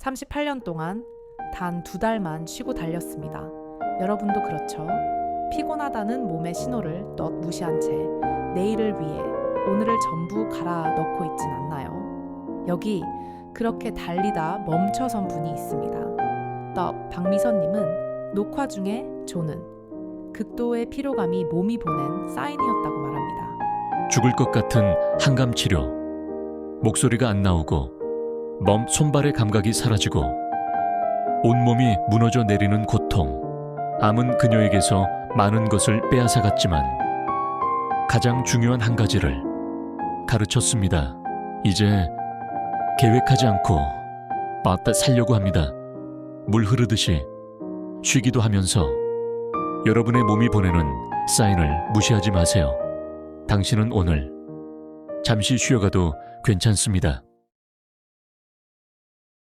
38년 동안 단 두 달만 쉬고 달렸습니다. 여러분도 그렇죠? 피곤하다는 몸의 신호를 떳 무시한 채 내일을 위해 오늘을 전부 갈아 넣고 있진 않나요? 여기 그렇게 달리다 멈춰선 분이 있습니다. 떡 박미선님은 녹화 중에 조는 극도의 피로감이 몸이 보낸 사인이었다고 말합니다. 죽을 것 같은 한감 치료. 목소리가 안 나오고 몸 손발의 감각이 사라지고 온몸이 무너져 내리는 고통. 암은 그녀에게서 많은 것을 빼앗아갔지만 가장 중요한 한 가지를 가르쳤습니다. 이제 계획하지 않고 빠따 살려고 합니다. 물 흐르듯이 쉬기도 하면서 여러분의 몸이 보내는 사인을 무시하지 마세요. 당신은 오늘 잠시 쉬어가도 괜찮습니다.